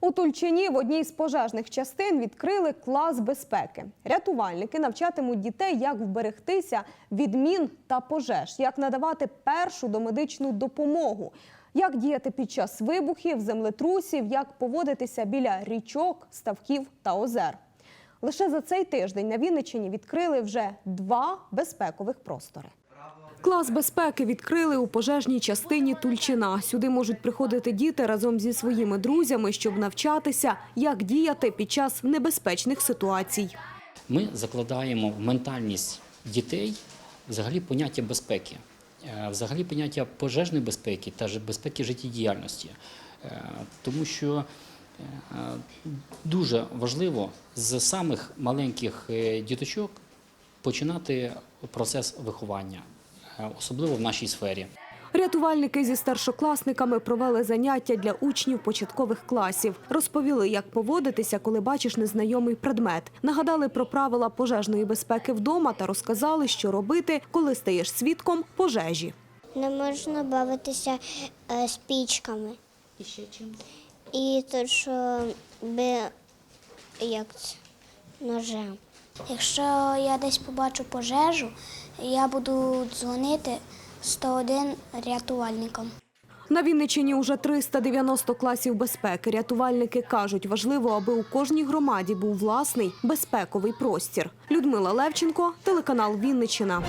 У Тульчині в одній з пожежних частин відкрили клас безпеки. Рятувальники навчатимуть дітей, як вберегтися від мін та пожеж, як надавати першу домедичну допомогу, як діяти під час вибухів, землетрусів, як поводитися біля річок, ставків та озер. Лише за цей тиждень на Вінниччині відкрили вже два безпекових простори. Клас безпеки відкрили у пожежній частині Тульчина. Сюди можуть приходити діти разом зі своїми друзями, щоб навчатися, як діяти під час небезпечних ситуацій. Ми закладаємо в ментальність дітей взагалі поняття безпеки, е, взагалі поняття пожежної безпеки та безпеки життєдіяльності. Е, Тому що е, дуже важливо з самих маленьких діточок починати процес виховання, особливо в нашій сфері. Рятувальники зі старшокласниками провели заняття для учнів початкових класів. Розповіли, як поводитися, коли бачиш незнайомий предмет. Нагадали про правила пожежної безпеки вдома та розказали, що робити, коли стаєш свідком пожежі. Не можна бавитися е, спічками. І ще чим? І то, що би як це, ножем. Якщо я десь побачу пожежу, я буду дзвонити 101 рятувальникам. На Вінниччині уже 390 класів безпеки. Рятувальники кажуть, важливо, аби у кожній громаді був власний безпековий простір. Людмила Левченко, телеканал Вінниччина.